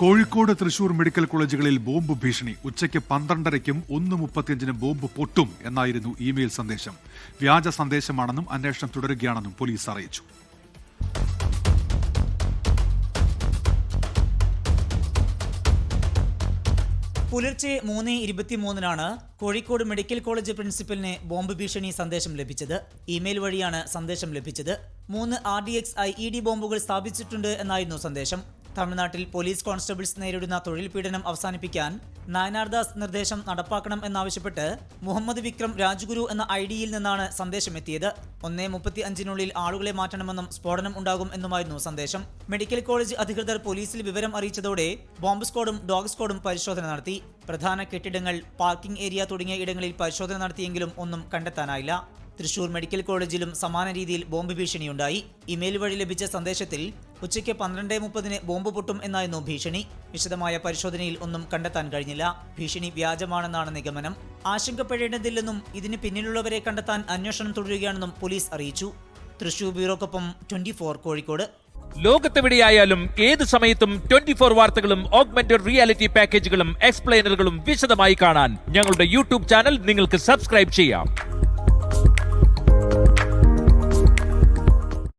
Kozhikode Thrissur medical കോളേജുകളിൽ bomb ഭീഷണി. ഉച്ചയ്ക്ക് പന്ത്രണ്ടരയ്ക്കും ഒന്ന് മുപ്പത്തിയഞ്ചിനും ബോംബ് പൊട്ടും എന്നായിരുന്നു ഇമെയിൽ സന്ദേശം. വ്യാജ സന്ദേശമാണെന്നും അന്വേഷണം തുടരുകയാണെന്നും പോലീസ് അറിയിച്ചു. പുലർച്ചെ മൂന്ന് ഇരുപത്തിമൂന്നിനാണ് കോഴിക്കോട് മെഡിക്കൽ കോളേജ് പ്രിൻസിപ്പലിന് ബോംബ് ഭീഷണി സന്ദേശം ലഭിച്ചത്. ഇമെയിൽ വഴിയാണ് സന്ദേശം ലഭിച്ചത്. മൂന്ന് R D X I E D ബോംബുകൾ സ്ഥാപിച്ചിട്ടുണ്ട് എന്നായിരുന്നു സന്ദേശം. തമിഴ്നാട്ടിൽ പോലീസ് കോൺസ്റ്റബിൾസ് നേരിടുന്ന തൊഴിൽ പീഡനം അവസാനിപ്പിക്കാൻ നായനാർദാസ് നിർദ്ദേശം നടപ്പാക്കണം എന്നാവശ്യപ്പെട്ട് മുഹമ്മദ് വിക്രം രാജ്ഗുരു എന്ന ഐ ഡിയിൽ നിന്നാണ് സന്ദേശം എത്തിയത് ഒന്നേ മുപ്പത്തി അഞ്ചിനുള്ളിൽ ആളുകളെ മാറ്റണമെന്നും സ്ഫോടനം ഉണ്ടാകും എന്നുമായിരുന്നു സന്ദേശം. മെഡിക്കൽ കോളേജ് അധികൃതർ പോലീസിൽ വിവരം അറിയിച്ചതോടെ ബോംബ് സ്ക്വാഡും ഡോഗ് സ്ക്വാഡും പരിശോധന നടത്തി. പ്രധാന കെട്ടിടങ്ങൾ പാർക്കിംഗ് ഏരിയ തുടങ്ങിയ ഇടങ്ങളിൽ പരിശോധന നടത്തിയെങ്കിലും ഒന്നും കണ്ടെത്താനായില്ല. തൃശൂർ മെഡിക്കൽ കോളേജിലും സമാന രീതിയിൽ ബോംബ് ഭീഷണിയുണ്ടായി. ഇമെയിൽ വഴി ലഭിച്ച സന്ദേശത്തിൽ ഉച്ചയ്ക്ക് പന്ത്രണ്ട് മുപ്പതിന് ബോംബ് പൊട്ടും എന്നായിരുന്നു ഭീഷണി. വിശദമായ പരിശോധനയിൽ ഒന്നും കണ്ടെത്താൻ കഴിഞ്ഞില്ല. ഭീഷണി വ്യാജമാണെന്നാണ് നിഗമനം. ആശങ്കപ്പെടേണ്ടതില്ലെന്നും ഇതിന് പിന്നിലുള്ളവരെ കണ്ടെത്താൻ അന്വേഷണം തുടരുകയാണെന്നും പോലീസ് അറിയിച്ചു. തൃശൂർ ബ്യൂറോക്കൊപ്പം ട്വന്റി കോഴിക്കോട്. ലോകത്തെവിടെയായാലും ഏത് സമയത്തും ട്വന്റി ഫോർ വാർത്തകളും ഓഗ്മെന്റഡ് റിയാലിറ്റി പാക്കേജുകളും എക്സ്പ്ലെയിനറുകളും വിശദമായി കാണാൻ ഞങ്ങളുടെ യൂട്യൂബ് ചാനൽ നിങ്ങൾക്ക് സബ്സ്ക്രൈബ് ചെയ്യാം.